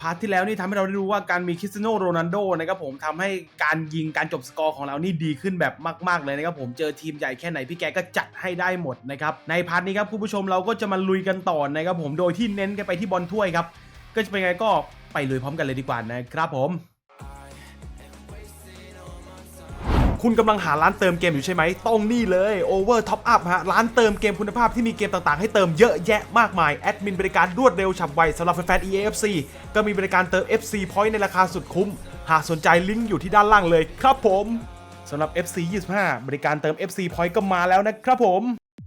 พาร์ทที่แล้วนี่ทำให้เราได้รู้ว่าการมีคริสเตียโนโรนัลโดนะครับผมทำให้การยิงการจบสกอร์ของเรานี่ดีขึ้นแบบมาก ๆ เลยนะครับผมเจอทีมใหญ่แค่ไหนพี่แกก็จัดให้ได้หมดนะครับในพาร์ทนี้ครับคุณผู้ชมเราก็จะมาลุยกันต่อนะครับผมโดยที่เน้นกันไปที่บอลถ้วยครับก็จะเป็นไงก็ไปลุยพร้อมกันเลยดีกว่านะครับผม คุณกำลังหาร้านเติมเกมอยู่ใช่ไหมต้องนี่เลย Over Top Up ฮะ ร้านเติมเกมคุณภาพที่มีเกมต่างๆ ให้เติมเยอะแยะมากมาย แอดมินบริการรวดเร็วฉับไวสำหรับแฟนๆ EAFC ก็มีบริการเติม FC Point ในราคาสุดคุ้ม หากสนใจลิงก์อยู่ที่ด้านล่างเลยครับผมสำหรับ FC 25 บริการเติม FC Point ก็มาแล้วนะครับผม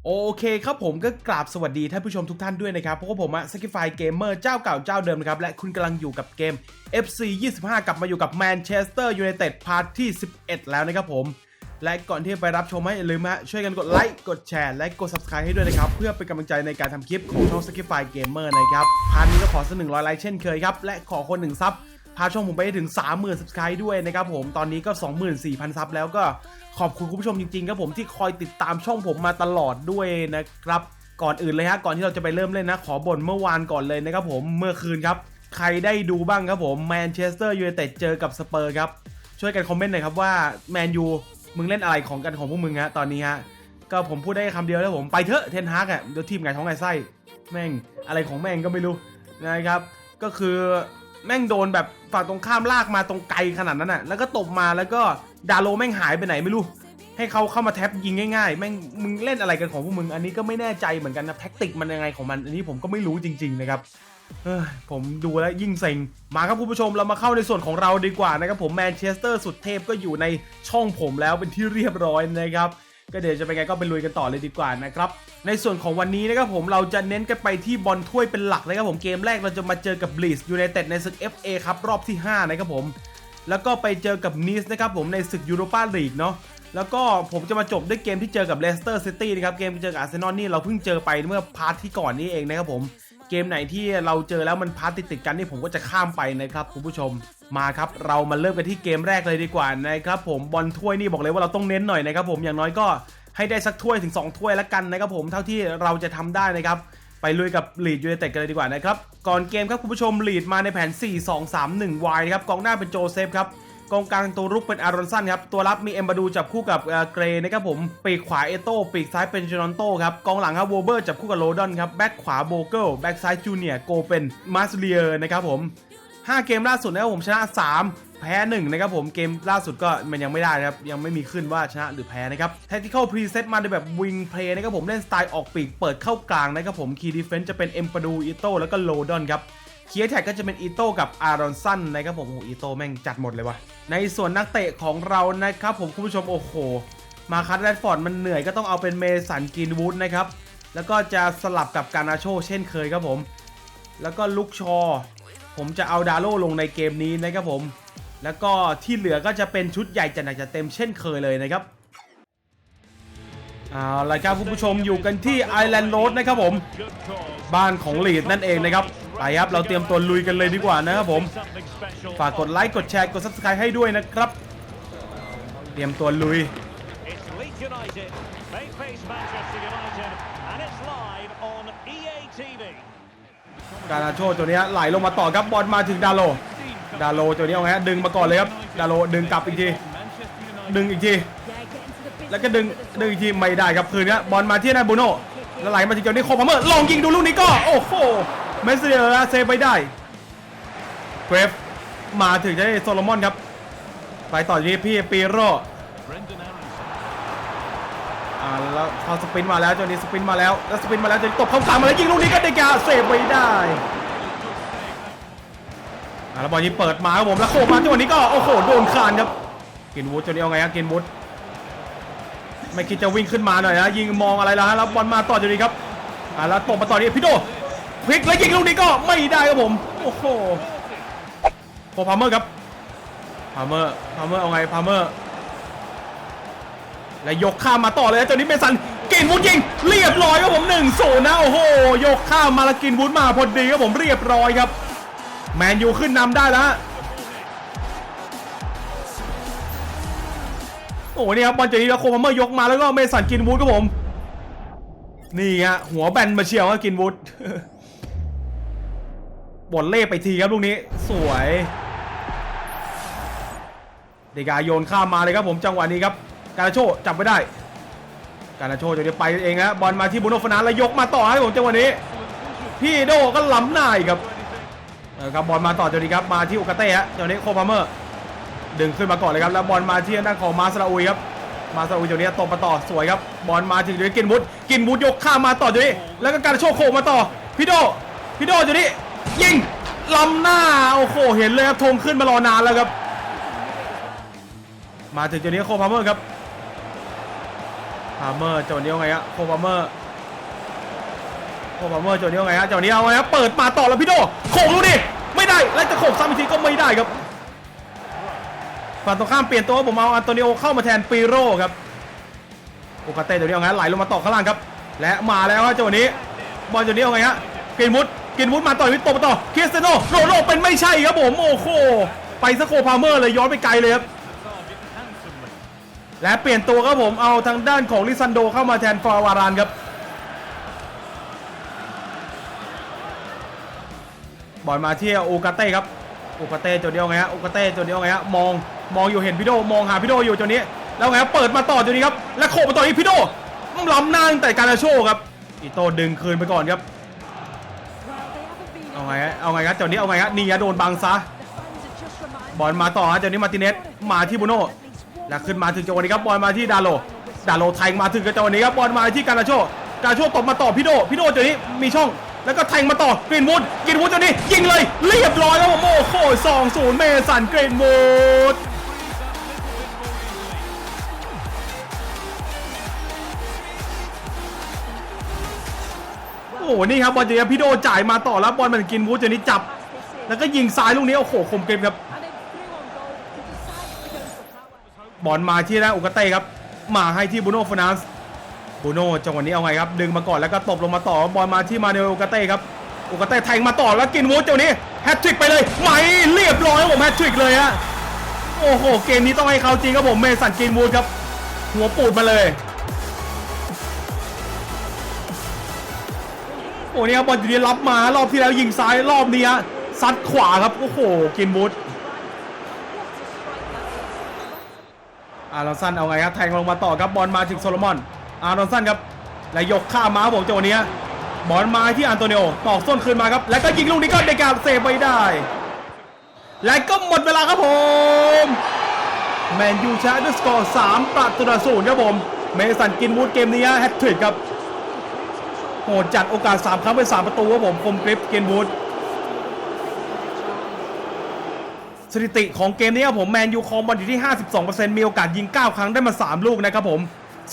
โอเคครับผมก็กราบสวัสดีท่านผู้ชมทุกท่านด้วยนะครับเพราะว่าผมอะสกิฟายเกมเมอร์เจ้าเก่าเจ้าเดิมนะครับ และคุณกำลังอยู่กับเกม FC 25 กลับมาอยู่กับแมนเชสเตอร์ยูไนเต็ดพาร์ทที่ 11 แล้วนะครับผม และก่อนที่ไปรับชมให้ลืมฮะช่วยกันกดไลค์ กดแชร์ และกด subscribe ให้ด้วยนะครับ เพื่อเป็นกำลังใจในการทำคลิปของช่อง Skify Gamer นะครับพาร์ทนี้ก็ขอสักหนึ่งร้อยไลค์เช่นเคยครับและขอคนหนึ่งซับ พาช่องผมไปให้ถึง 30,000 subscribe ด้วยนะครับผมตอนนี้ก็ 24,000 ซับแล้วก็ขอบคุณคุณผู้ชมจริงๆครับผมที่คอยติดตามช่องผมมาตลอดด้วยนะครับก่อนอื่นเลยฮะก่อนที่เราจะไปเริ่มเล่นนะ ขอบ่นเมื่อวานก่อนเลยนะครับผมเมื่อคืนครับ ใครได้ดูบ้างครับผมแมนเชสเตอร์ยูไนเต็ดเจอกับสเปอร์ครับ ช่วยกันคอมเมนต์หน่อยครับว่าแมนยูมึงเล่นอะไรของกันของพวกมึงฮะตอนนี้ฮะก็ผมพูดได้คำเดียวแล้วผมไปเถอะเทนฮากอะเดี๋ยวทีมไงท้องไงไส้แม่งอะไรของแม่งก็ไม่รู้นะครับ ก็คือ แม่งโดนแบบฝั่งตรงข้ามลากมาตรงไกลขนาดนั้นอะ แล้วก็ตบมาแล้วก็ดาโลแม่งหายไปไหนไม่รู้ ให้เขาเข้ามาแท็บยิงง่ายๆ แม่งมึงเล่นอะไรกันของพวกมึง อันนี้ก็ไม่แน่ใจเหมือนกันนะแท็กติกมันยังไงของมัน อันนี้ผมก็ไม่รู้จริง ๆ นะครับเอ้ยผมดูแล้วยิ่งเซ็ง มาครับคุณผู้ชมเรามาเข้าในส่วนของเราดีกว่านะครับผมแมนเชสเตอร์สุดเทพก็อยู่ในช่องผมแล้วเป็นที่เรียบร้อยนะครับ ก็เดี๋ยวจะไปนไงก็ไปลุยกันต่อเลยดีกว่านะครับ ในส่วนของวันนี้นะครับผมเราจะเน้นกันไปที่บอลถ้วยเป็นหลักนะครับผมเกมแรกเราจะมาเจอกับ b l e สยูไนเต็ดในศึก FA ครับรอบที่ 5 นะครับผม แล้วก็ไปเจอกับนิสนะครับผมในศึกยูโรปาลีกเนาะแล้วก็ผมจะมาจบด้วยเกมที่เจอกับเลสเตอร์ซิตี้นะครับเกมที่เจอกับอาร์เซนอลนี่เราเพิ่งเจอไปเมื่อพาร์ทที่ก่อนนี้เองนะครับผมเกมไหนที่เราเจอแล้วมันพาร์ทติดๆกันนี่ผมก็จะข้ามไปนะครับคุณผู้ชม มาครับเรามาเริ่มกันที่เกมแรกเลยดีกว่านะครับผมบอลถ้วยนี่บอกเลยว่าเราต้องเน้นหน่อยนะครับผมอย่างน้อยก็ให้ได้สักถ้วยถึง 2 ถ้วยล้วกันนะครับผมเท่าที่เราจะทำได้นะครับไปลุยกับลีดยูไนเต็ดกันเลยดีกว่านะครับก่อนเกมครับคุณผู้ชมลีดมาในแผน 4 2 3 1 Y นะครับกองหน้าเป็นโจเซฟครับกองกลางตัวรุกเป็นอารอนสันครับตัวรับมีเอมบาดูจับคู่กับเกรย์นะครับผมปีกขวาเอโต้ปีกซ้ายเป็นจอนโต้ครับกองหลังครับโวเบอร์จับคู่กับโรดอนครับแบ็กขวาโบเกิลแบ็กซ้ายจูเนียโกเป็นมาสเลียร์นะครับผม 5 เกมล่าสุดนะครับผมชนะ 3 แพ้ 1 นะครับผมเกมล่าสุดก็มันยังไม่ได้นะครับ ยังไม่มีขึ้นว่าชนะหรือแพ้นะครับ Tactical Preset มาในแบบวิงเพลย์นะครับผมเล่นสไตล์ออกปีกเปิดเข้ากลางนะครับผมคีย์ดีเฟนซ์จะเป็นเอ็มปาดูอิโต้แล้วก็โรดอนครับเคียร์แท็กก็จะเป็นอีโต้กับอารอนสันนะครับผมโอ้อีโต้แม่งจัดหมดเลยว่ะในส่วนนักเตะของเรานะครับผมคุณผู้ชมโอ้โหมาคัตแรดฟอร์ดมันเหนื่อยก็ต้องเอาเป็นเมสันกรีนวูดนะครับแล้วก็จะสลับกับการนาโชเช่นเคยครับผม แล้วก็ลุกชอ ผมจะเอาดาโลลงในเกมนี้นะครับผม แล้วก็ที่เหลือก็จะเป็นชุดใหญ่จัดหนักจัดเต็มเช่นเคยเลยนะครับเอาละครับคุณผู้ชมอยู่กันที่ไอแลนด์โรดนะครับผม บ้านของลีดนั่นเองนะครับไปครับเราเตรียมตัวลุยกันเลยดีกว่านะครับผม ฝากกดไลค์กดแชร์กด subscribe ให้ด้วยนะครับ เตรียมตัวลุย การาโชตัวนี้ไหลลงมาต่อครับบอลมาถึงดาโล ดาโลตัวนี้เอาไงฮะดึงมาก่อนเลยครับ ดาโลดึงกลับอีกที ดึงอีกที แล้วก็ดึงดึงอีกทีไม่ได้ครับคืนนี้บอลมาที่นายบูโน่แล้วไหลมาถึงเจ้านี้โคพาเมอร์ลองยิงดูลูกนี้ก็โอ้โห เมสเซียร์เซฟไปได้เกรฟมาถึงจะได้โซโลมอนครับ ไปต่อที่พี่ปีโร่ อ่าแล้วเขาสปินมาแล้วเจ้านี้สปินมาแล้วแล้วสปินมาแล้วจ้านี้ตบเข้ากลางมาแล้วยิงลูกนี้ก็เดกาเซฟไปได้อ่าแล้วบอลยิงเปิดมาครับผมแล้วโคมาจังหวะนี้ก็โอ้โหโดนคานครับกินวูดเจ้านี้เอาไงครับกินวูดไม่คิดจะวิ่งขึ้นมาหน่อยนะยิงมองอะไรแล้วฮะแล้วบอลมาต่อจากนี้ครับอ่าแล้วตบมาต่อนี้พี่โดพลิกแล้วยิงลูกนี้ก็ไม่ได้ครับผมโอ้โหโคพาเมอร์ครับพาเมอร์พาเมอร์เอาไงพาเมอร์ และยกข้ามมาต่อเลยนะเจ้านี้เมสันกินวุ้นยิงเรียบร้อยครับผมหนึ่งศูนย์นะโอ้โหยกข้ามมาแล้วกินวุ้นมาพอดีครับผมเรียบร้อยครับ แมนยูขึ้นนำได้แล้วโอ้โหนี่ครับบอลเจนี้แล้วโคมเมอร์ยกมาแล้วก็เมสันกินวูดครับผม นี่ฮะหัวแบนมาเชียวว่ากินวูดบอลเล่ไปทีครับลูกนี้สวยเดกาโยนข้ามมาเลยครับผมจังหวะนี้ครับ การาโชจับไม่ได้ การาโชจะได้ไปเองฮะบอลมาที่บุโนฟนานแล้วยกมาต่อให้ผมจังหวะนี้ พี่โดก็ล้ำหน้าอีกครับเออครับบอลมาต่อจังหวะครับมาที่อุกาเต้ฮะจังหวะนี้โคพาเมอร์ดึงขึ้นมาก่อนเลยครับแล้วบอลมาที่ด้านของมาสราอุยครับมาสราอุยจังหวะนี้ตบมาต่อสวยครับบอลมาถึงจังหวะนี้กินบุตกินบุตยกข้ามมาต่อจังหวะนี้แล้วก็การาโชโคมาต่อพี่โดพี่โดจังหวะนี้ยิงล้ำหน้าโอ้โหเห็นเลยครับธงขึ้นมารอนานแล้วครับ มาถึงจังหวะนี้โคพาเมอร์ครับ พาเมอร์จังหวะนี้เอาไงฮะโคพาเมอร์โคพาเมอร์จังหวะนี้เอาไงฮะจังหวะนี้เอาไงฮะเปิดมาต่อแล้วพี่โดโขกลูกดิไม่ได้แล้วจะโขกซ้ำอีกทีก็ไม่ได้ครับฝั่งตรงข้ามเปลี่ยนตัวผมเอาอันโตนิโอเข้ามาแทนปีโร่ครับโอกาเต้ตัวนี้เอาไงไหลลงมาต่อข้างล่างครับ และมาแล้วฮะจังหวะนี้บอลจังหวะนี้เอาไงฮะกินมุดกินมุดมาต่อยวิตโตมาต่อคริสเตโนโรนัลโดเป็นไม่ใช่ครับผมโอ้โหไปสโคพาเมอร์เลยย้อนไปไกลเลยครับ และเปลี่ยนตัวครับผมเอาทางด้านของลิซันโดเข้ามาแทนฟาวารานครับบอลมาที่โอกาเต้ครับโอกาเต้ตัวเดียวไงฮะโอกาเต้ตัวเดียวไงฮะมองมองอยู่เห็นพี่โดมองหาพี่โดอยู่ตัวนี้ แล้วไงเปิดมาต่อตัวนี้ครับแล้วโขกมาต่อที่พี่โดล้ำหน้าตั้งแต่การาโชครับอีโต้ดึงคืนไปก่อนครับเอาไงฮะเอาไงครับตัวนี้เอาไงฮะนี่ฮะโดนบังซะบอลมาต่อฮะตัวนี้มาติเนสมาที่บูโน่ แล้วขึ้นมาถึงจังหวะนี้ครับบอลมาที่ดาโล ดาโลแทงมาถึงจังหวะนี้ครับบอลมาที่การาโชการาโชตบมาต่อพี่โดพี่โดจังหวะนี้มีช่องแล้วก็แทงมาต่อกรีนวูดกรีนวูดจังหวะนี้ยิงเลยเรียบร้อยแล้วผมโอ้โหสองศูนย์เมสันกรีนวูดโอ้โหนี่ครับบอลเจังหวะนี้พี่โดจ่ายมาต่อแล้วบอลมันกินวูดจังหวะนี้จับ แล้วก็ยิงซ้ายลูกนี้โอ้โหคมเกมครับ บอลมาที่ด้าอุกเต้ครับ มาให้ที่บูโน่ฟนัสบูโน่จังหวะนี้เอาไงครับ ดึงมาก่อนแล้วก็ตบลงมาต่อบอลมาที่มาเนลอุกาเต้ครับ อุกเต้แทงมาต่อแล้วกินวูดเจังหวะนี้แฮตทริกไปเลยไหมเรียบร้อยครับผมแฮตทริกเลยฮะโอ้โหเกมนี้ต้องให้เขาจริงครับผมเมสันกินวูดครับ หัวปูดมาเลยโอ้นี่ครับอลอยู่ดีรับมารอบที่แล้วยิงซ้ายรอบนี้ฮะซัดขวาครับโอ้โหกินวูด อารอนสันเอาไงครับแทงลงมาต่อครับบอลมาถึงโซโลมอน อารอนสันครับและยกข้ามมาบผมจังหวะนี้บอลมาที่อันโตนิโอตอกส้นคืนมาครับ แล้วก็ยิงลูกนี้ก็เดกาเซฟไปได้ และก็หมดเวลาครับผมแมนยูชนะด้วยสกอร์3ประตูต่อศูนย์ครับผม เมสันกินวูดเกมนี้แฮตทริกครับโหดจัดโอกาส 3 ครั้งเป็น3ประตูครับผมคมกริปเกนวูด สถิติของเกมนี้ครับผมแมนยูครองบอลอยู่ที่ 52%มีโอกาสยิง 9 ครั้งได้มา 3 ลูกนะครับผม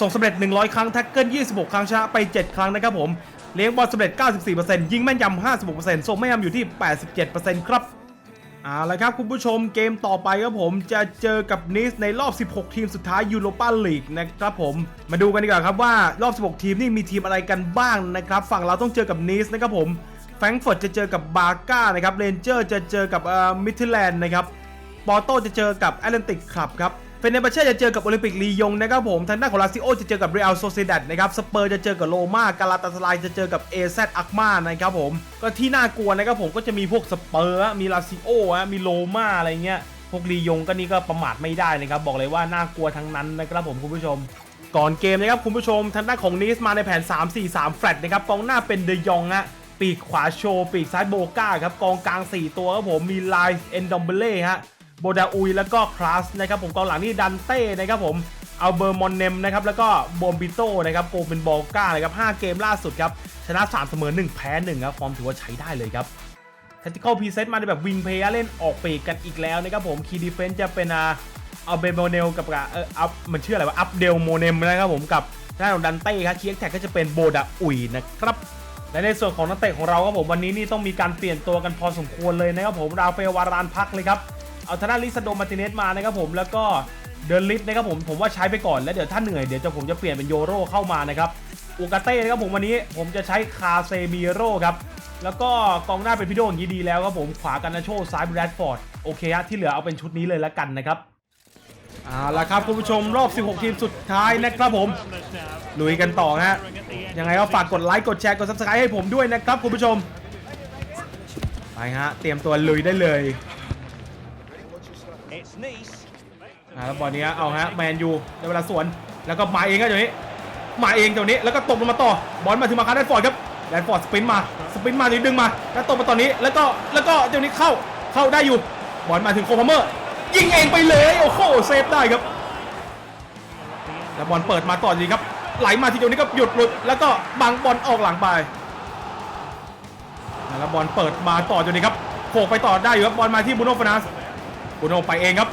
ส่งสำเร็จ 100 ครั้งแท็กเกิล 26 ครั้งชนะไป 7 ครั้งนะครับผมเลี้ยงบอลสำเร็จ 94%ยิงแม่นยำ 56%ส่งแม่นยำอยู่ที่ 87%ครับเอาละครับคุณผู้ชมเกมต่อไปครับผมจะเจอกับนิสในรอบ 16 ทีมสุดท้ายยูโรปาลีกนะครับผมมาดูกันดีกว่าครับว่ารอบ 16 ทีมนี่มีทีมอะไรกันบ้างนะครับ ฝั่งเราต้องเจอกับนิสนะครับผม แฟรงก์เฟิร์ตจะเจอกับบาร์ก้านะครับเรนเจอร์จะเจอกับมิทิแลนด์นะครับปอร์โตจะเจอกับแอตแลนติกคลับครับเฟเนบาเช่จะเจอกับโอลิมปิกลียงนะครับผมทางด้านของลาซิโอจะเจอกับเรอัลโซเซดัดนะครับสเปอร์จะเจอกับโรม่ากาลาตาสไลายจะเจอกับเอซอักมานะครับผมก็ที่น่ากลัวนะครับผมก็จะมีพวกสเปอร์มีลาซิโอมีโรม่าอะไรเงี้ยพวกลียงก็นี่ก็ประมาทไม่ได้นะครับบอกเลยว่าน่ากลัวทั้งนั้นนะครับผมคุณผู้ชม ก่อนเกมนะครับคุณผู้ชมทางด้านของนิสมาในแผน 3-4-3 แฟลตนะครับกองหน้าเป็นเดยองฮะ ปีกขวาโชว์ปีกซ้ายโบก้าครับกองกลาง 4 ตัวครับผมมีไลน์เอนดอมเบเล่ฮะโบดาอุยแล้วก็คลาสนะครับผมกองหลังนี่ดันเต้นะครับผมเอาเบอร์มอนเนมนะครับแล้วก็โบมบิโต้นะครับโกเป็นบอลก้านะครับ5เกมล่าสุดครับชนะ 3 เสมอ 1 แพ้ 1 ครับ ฟอร์มถือว่าใช้ได้เลยครับ t ท c t i c a l Preset มาในแบบวิงเพย์เล่นออกปีกกันอีกแล้วนะครับผมคีดีเฟนจะเป็นอาเอาเบโมเนลกับเอออัพมันชื่ออะไรวะอัพเดลโมเนมนะครับผมกับด้านของดันเต้ครับเคียกแท็กก็จะเป็นโบดาอุยนะครับ และในส่วนของนักเตะของเราครับผมวันนี้นี่ต้องมีการเปลี่ยนตัวกันพอสมควรเลยนะครับผมราเฟลวารานพักเลยครับเอาทางด้านลิซาโดมาติเนสมานะครับผมแล้วก็เดินลิฟต์นะครับผมผมว่าใช้ไปก่อนแล้วเดี๋ยวถ้าเหนื่อยเดี๋ยวจะผมจะเปลี่ยนเป็นโยโรเข้ามานะครับอูกาเต้นะครับผมวันนี้ผมจะใช้คาเซมิโร่ครับแล้วก็กองหน้าเป็นพี่โดอย่างนี้ดีแล้วครับผมขวากันนาโชซ้ายแบรดฟอร์ดโอเคฮะที่เหลือเอาเป็นชุดนี้เลยแล้วกันนะครับ เอาละครับคุณผู้ชมรอบ 16 ทีมสุดท้ายนะครับผมลุยกันต่อฮะยังไงก็ฝากกดไลค์กดแชร์กด subscribe ให้ผมด้วยนะครับคุณผู้ชมไปฮะเตรียมตัวลุยได้เลยอ่าแล้วบอลนี้เอาฮะแมนยูในเวลาสวนแล้วก็มาเองครับเดี๋ยวนี้มาเองเดี๋ยวนี้แล้วก็ตบลงมาต่อบอลมาถึงมาคาร์ดนฟอร์ดครับแดนฟอร์ดสปินมาสปินมาดี๋ยวดึงมาแล้วตบมาตอนนี้แล้วก็แล้วก็เดี๋ยวนี้เข้าเข้าได้อยู่บอลมาถึงโคพาเมอร์ ยิงเองไปเลย โอ้โหเซฟได้ครับแล้วบอลเปิดมาต่อดีครับ ไหลมาทีเดียวนี้ก็หยุดหลุดแล้วก็บังบอลออกหลังไปแล้วบอลเปิดมาต่อจนนี้ครับโขกไปต่อได้อยู่ครับบอลมาที่บูโนฟานัสบูโนไปเองครับ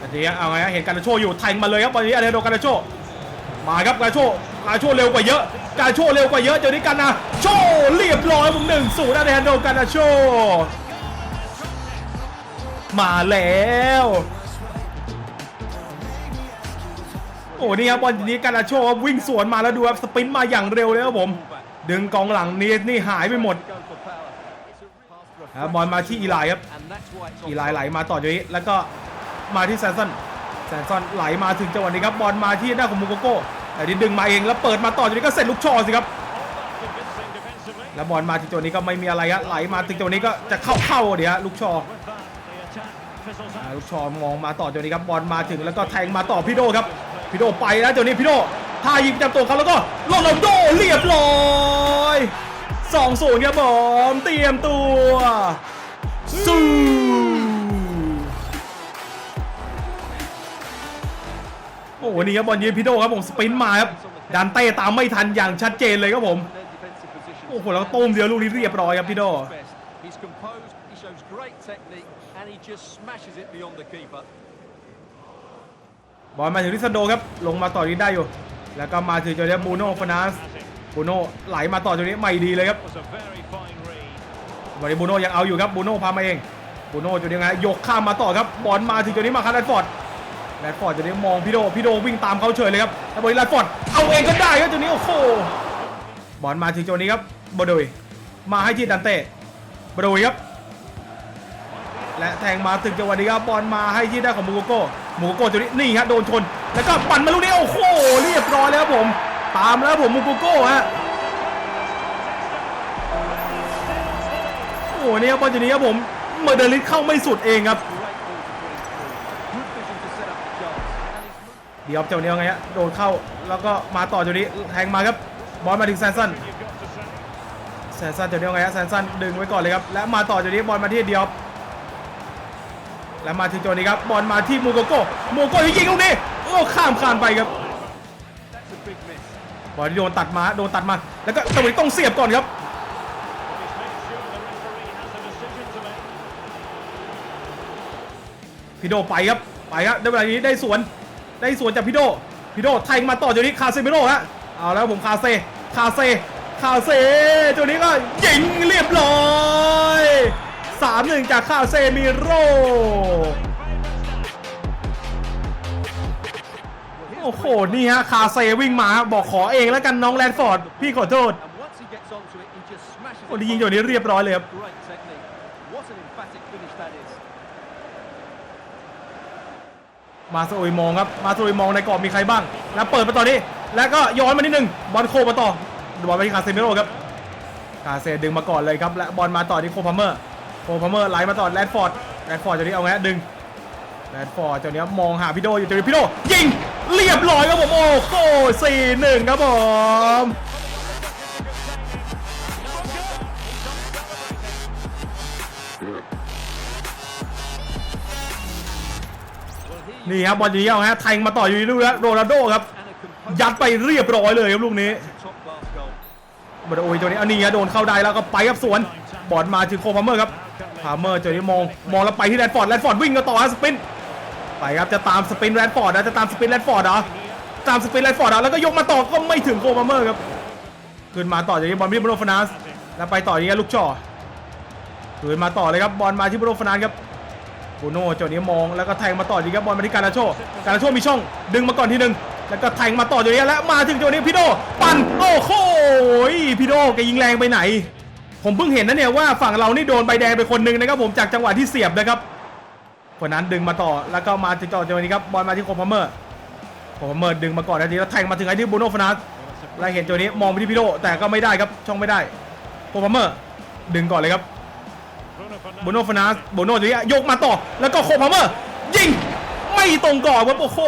อันนี้เอาไงฮะเห็นการาโชอยู่แทงมาเลยครับตอนนี้อาเดโดการาโชมาครับการาโชการาโชเร็วกว่าเยอะการาโชเร็วกว่าเยอะเดี๋ยวนี้กันนะโชเรียบร้อยผมหนึ่งศูนย์อาเดโดการาโช มาแล้ว โอ้นี่ครับบอลนี้การาโชควิ่งสวนมาแล้วดูครับสปินมาอย่างเร็วเลยครับผม ดึงกองหลังนี้นี่หายไปหมดครับบอลมาที่อีไลครับอีไลไหลมาต่อจากนี้แล้วก็มาที่แซนซอนแซนซอนไหลมาถึงจังหวะนี้ครับบอลมาที่หน้าของมูโกโก้แต่นี่ดึงมาเองแล้วเปิดมาต่อจากนี้ก็เสร็จลูกชอสิครับแล้วบอลมาถึงจังหวะนี้ก็ไม่มีอะไรฮะไหลมาถึงจังหวะนี้ก็จะเข้าเข้าเดี๋ยวลูกชอ ลูกชอมองมาต่อเจังหวนี้ครับบอลมาถึงแล้วก็แทงมาต่อพี่โดครับพี่โดไปแล้วเจังหวนี้พี่โดท่ายิงประจำตัวเขาแล้วก็โรนัลโดเรียบร้อยสองศูนย์ครับผมเตรียมตัวสู้โอ้โหนี่ครับบอลยืนพิโดครับผมสปินมาครับดันเต้ตามไม่ทันอย่างชัดเจนเลยครับผมโอ้โหแล้วตุ้มเดียวลูกนี้เรียบร้อยครับพิโด shows great technique, and he just smashes it beyond the keeper. บอลมาถึงลิซันโดครับ ลงมาต่อนี้ได้อยู่ แล้วก็มาถึงจอเดียบูโน่ฟานัสบูโน่ไหลมาต่อตรงนี้ไม่ดีเลยครับ Was a very fine read. วันนี้บูโน่ยังเอาอยู่ครับบูโน่พามาเองบูโน่จุดยังไงยกข้ามมาต่อครับบอลมาถึงจุดนี้มาคาร์แรดฟอร์ดแรดฟอร์ดจุดนี้มองพี่โดพี่โดวิ่งตามเขาเฉยเลยครับแล้วบอลแรดฟอร์ดเอาเองก็ได้ครับจุดนี้โอ้โหบอลมาถึงจุดนี้ครับบโดยมาให้ที่ดันเต้บโดยครับ และแทงมาถึงจังหวะนี้ครับบอลมาให้ที่ด้านของมูโกโก้มูโกโก้จุดนี้นี่ฮะโดนชน แล้วก็ปั่นมาลูกนี้โอ้โหเรียบร้อยแล้วผม ตามแล้วผมมูโกโก้ฮะโอ้โหเนี่ยบอลจุดนี้ครับผมเมอร์เดลิสเข้าไม่สุดเองครับเดี๋ยวเจ้าเนี้ยไงฮะโดนเข้าแล้วก็มาต่อจุดนี้แทงมาครับบอลมาถึงแซนซันแซนซันเจ้าเนี้ยไงฮะแซนซันดึงไว้ก่อนเลยครับและมาต่อจุดนี้บอลมาที่เดียว และมาถึงจุดนี้ครับบอลมาที่มูโกโก้มูโกโก้ยิงลูกนี้โอ้ข้ามคานไปครับบอลโดนตัดมาโดนตัดมา แล้วก็ตรงนี้ต้องเสียบก่อนครับพี่โดไปครับไปครับได้เวลานี้ได้สวนได้สวนจากพี่โดพี่โดแทงมาต่อจุดนี้คาเซมิโร่ฮะเอาแล้วผมคาเซคาเซคาเซจุดนี้ก็ยิงเรียบร้อย สามหนึ่งจากคาเซมิโร่โอ้โห นี่ฮะ คาเซวิ่งมา บอกขอเองแล้วกันน้องแรดฟอร์ด พี่ขอโทษ โอ้ยิงจุดนี้เรียบร้อยเลยครับมาสโอยมองครับ มาสโอยมองในกรอบมีใครบ้าง แล้วเปิดมาตอนนี้ แล้วก็ย้อนมานิดนึง บอลโคมาต่อบอลไปที่คาเซมิโร่ครับ คาเซดึงมาก่อนเลยครับ และบอลมาต่อที่โคพาเมอร์ พเมอร์ไหลมาต่อแรดฟอร์ดแรดฟอร์ดจนนี้เอาไงดึงแรดฟอร์ดจนนี้มองหาพี่โดอยู่จนนี้พี่โดยิงเรียบร้อยครับผมโอ้โหสี่หนึ่งครับผมนี่ครับบอลยู่นี้เอาฮะแทงมาต่ออยู่นี่ดูนะโรนัลโดครับ ยัดไปเรียบร้อยเลยครับลูกนี้บอลโอ้ยตัวนี้อันนี้โดนเข้าได้แล้วก็ไปครับสวนบอลมาถึงโคพาเมอร์ครับ พาเมอร์ตัวนี้มองมองแล้วไปที่แรดฟอร์ดแรดฟอร์ดวิ่งกันต่อฮะสปินไปครับจะตามสปินแรดฟอร์ดนะจะตามสปินแรดฟอร์ดเหรอตามสปินแรดฟอร์ดเหรอแล้วก็ยกมาต่อก็ไม่ถึงโคพาเมอร์ครับขึ้นมาต่อจากนี้บอลที่บรูโนฟานัสแล้วไปต่ออย่างนี้ลูกจ่อขึ้นมาต่อเลยครับบอลมาที่บรูโนฟานัสครับบูโน่เจนี้มองแล้วก็แทงมาต่อดีครับบอลมาที่การาโชการาโชมีช่องดึงมาก่อนทีหนึ่งแล้วก็แทงมาต่อจานี้แล้วมาถึงตัวนี้พี่โดปั่นโอ้โหพี่โดแกยิงแรงไปไหน ผมเพิ่งเห็นนะเนี่ยว่าฝั่งเรานี่โดนใบแดงไปคนหนึ่งนะครับผมจากจังหวะที่เสียบนะครับคนนั้นดึงมาต่อแล้วก็มาถึงต่อจังหวะนี้ครับบอลมาที่โคพาเมอร์โคพาเมอร์ดึงมาก่อนนาทีแล้วแทงมาถึงไอ้ที่บูโน่ฟนัสแล้วเห็นตังหวะนี้มองไปที่พี่โดแต่ก็ไม่ได้ครับช่องไม่ได้โคพาเมอร์ดึงก่อนเลยครับโบโนฟนาสโบโนตรงนี้ยกมาต่อแล้วก็โคพาเมอร์ยิงไม่ตรงกรอบครับโอ้โห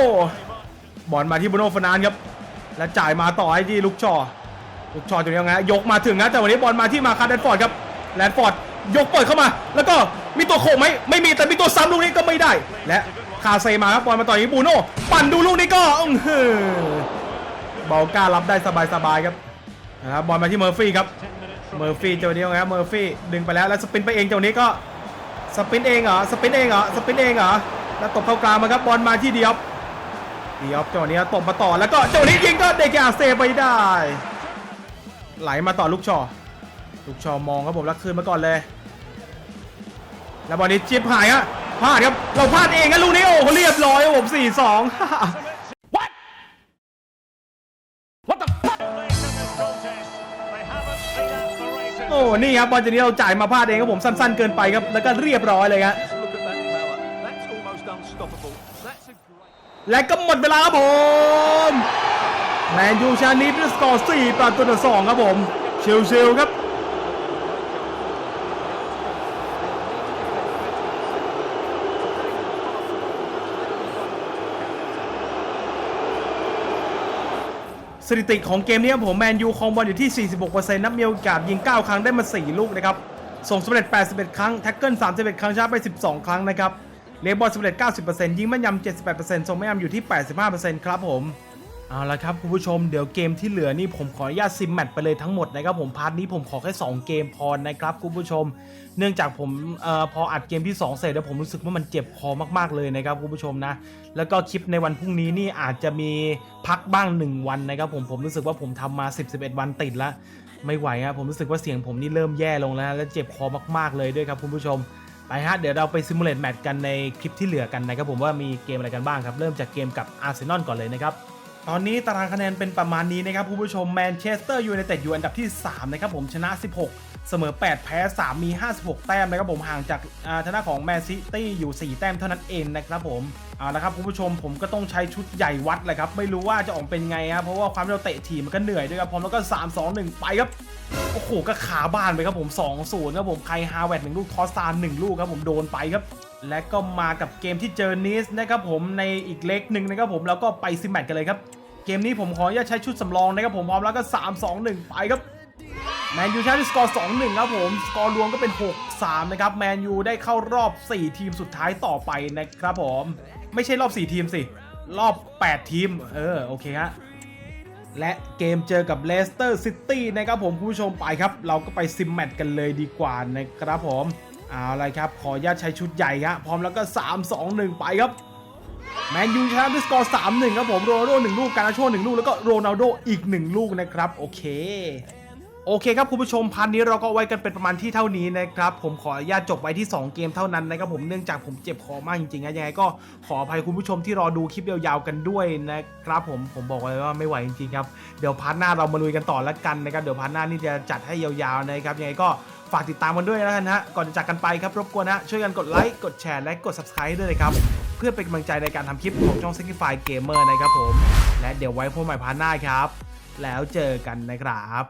บอลมาที่โบโนฟนานครับแล้วจ่ายมาต่อให้ที่ลุกชอ ลุกชอตรงนี้ยังไงยกมาถึงนะแต่วันนี้บอลมาที่มาคาร์แดนฟอร์ดครับแลนฟอร์ดยกเปิดเข้ามา แล้วก็มีตัวโขกไหมไม่มีแต่มีตัวซ้ำลูกนี้ก็ไม่ได้ และคาเซมาครับบอลมาต่อที่บูโน่ปั่นดูลูกนี้ก็อื้อหือเบาก้ารับได้สบายๆครับนะครับบอลมาที่เมอร์ฟี่ครับเมอร์ฟี่เจ้านี้ครับเมอร์ฟี่ดึงไปแล้วแล้วสปินไปเองเจ้านี้ก็สปินเองเหรอสปินเองเหรอสปินเองเหรอแล้วตบเข้ากลางมาครับบอลมาที่เดียบเดียบเจ้านี้ตบมาต่อแล้วก็เจ้านี้ยิงก็เดกอาเซไปได้ ไหลมาต่อลูกชอ ลูกชอมองครับผมแล้วคืนมาก่อนเลย แล้วบอลนี้จิบหายฮะพลาดครับ เราพลาดเองครับลูกนี้โอ้โหเรียบร้อยครับผมสี่สอง What? What the fuck? They haven't been at the races. โอ้นี่ครับบอลจากนี้เราจ่ายมาพลาดเองครับผมสั้น ๆ เกินไปครับแล้วก็เรียบร้อยเลยครับ Just look at that power. That's almost unstoppable. That's a great... และก็หมดเวลาครับผม แมนยูชานิด้วยสกอร์4ประตูต่อ2ครับผมเชิลๆครับสถิติของเกมนี้ครับผมแมนยูครองบอลอยู่ที่ 46%นับมีโอกาสยิง 9 ครั้งได้มา 4 ลูกนะครับ ส่งสำเร็จ 81 ครั้ง แท็กเกิล 31 ครั้งชาร์จไป 12 ครั้งนะครับ เลย์บอลสำเร็จ 90%ยิงแม่นยำ78%ส่งแม่นยำอยู่ที่ 85%ครับผม เอาละครับคุณผู้ชมเดี๋ยวเกมที่เหลือนี่ผมขออนุญาตซิมแมตช์ไปเลยทั้งหมดนะครับผมพาร์ทนี้ผมขอแค่ 2 เกมพอนะครับคุณผู้ชม เนื่องจากผมเอ่อพออัดเกมที่ 2 เสร็จแล้วผมรู้สึกว่ามันเจ็บคอมากๆเลยนะครับคุณผู้ชมนะ แล้วก็คลิปในวันพรุ่งนี้นี่อาจจะมีพักบ้าง 1 วันนะครับผมผมรู้สึกว่าผมทำมา 10-11 วันติดล้วไม่ไหวครับผมรู้สึกว่าเสียงผมนี่เริ่มแย่ลงแล้ว และเจ็บคอมากๆเลยด้วยครับคุณผู้ชมไปฮะเดี๋ยวเราไปซิมูเลตแมตช์กันในคลิปที่เหลือกันนะครับผมว่ามีเกมอะไรกันบ้างครับเริ่มจากเกมกับอาร์เซนอลก่อนเลยนะครับ ตอนนี้ตารางคะแนนเป็นประมาณนี้นะครับคุณผู้ชมแมนเชสเตอร์ยูไนเต็ดอยู่อันดับที่ 3 นะครับผมชนะ 16 เสมอ 8 แพ้ 3 มี 56 แต้มนะครับผมห่างจากชนะของแมนซิตี้อยู่ 4 แต้มเท่านั้นเองนะครับผมเอาละครับคุณผู้ชมผมก็ต้องใช้ชุดใหญ่วัดแหละครับ ไม่รู้ว่าจะออกเป็นไงครับเพราะว่าความที่เราเตะทีมมันก็เหนื่อยด้วยครับพร้อมแล้วก็ 3 2 1 ไปครับโอ้โหก็ขาบ้านไปครับผม2 0ครับผมใครฮาวเวิร์ดหนึ่งลูกทอสซานหนึ่งลูกครับผมโดนไปครับ และก็มากับเกมที่เจอนิสนะครับผมในอีกเล็กหนึ่งนะครับผมแล้วก็ไปซิมแมตช์กันเลยครับ เกมนี้ผมขออนุญาตใช้ชุดสำรองนะครับผมพร้อมแล้วก็ 3 2 1 ไปครับแมนยูชนะด้วยสกอร์ 2-1 ครับผม สกอร์รวมก็เป็น 6-3 นะครับ แมนยูได้เข้ารอบ 4 ทีมสุดท้ายต่อไปนะครับผม ไม่ใช่รอบ 4 ทีมสิ รอบ 8 ทีม เออ โอเคฮะ และเกมเจอกับเลสเตอร์ซิตี้นะครับผมผู้ชมไปครับ เราก็ไปซิมแมตช์กันเลยดีกว่านะครับผม เอาละครับ ขออนุญาตใช้ชุดใหญ่ครับพร้อมแล้วก็ 3 2 1 ไปครับ แมนยูชนะด้วยสกอร์ 3-1 ครับผม โรนัลโดหนึ่งลูก การนาโชหนึ่งลูก แล้วก็โรนัลโดอีก 1 ลูกนะครับ โอเคโอเคครับคุณผู้ชมพันนี้เราก็ไว้กันเป็นประมาณที่เท่านี้นะครับผมขออนุญาตจบไว้ที่ 2 เกมเท่านั้นนะครับผมเนื่องจากผมเจ็บคอมากจริงๆนะยังไงก็ขออภัยคุณผู้ชมที่รอดูคลิปยาวๆกันด้วยนะครับผมผมบอกไว้ว่าไม่ไหวจริงๆครับเดี๋ยวพาร์ทหน้าเรามาลุยกันต่อแล้วกันนะครับเดี๋ยวพาร์ทหน้านี่จะจัดให้ยาวๆนะครับยังไงก็ ฝากติดตามกันด้วยนะฮะก่อนจะจากกันไปครับรบกวนนะช่วยกันกดไลค์กดแชร์และกด subscribe ด้วยนะครับเพื่อเป็นกำลังใจในการทำคลิปของช่อง s i g n i f y Gamer นะครับผม และเดี๋ยวไว้พบใหม่พาร์ทหน้าครับ แล้วเจอกันนะครับ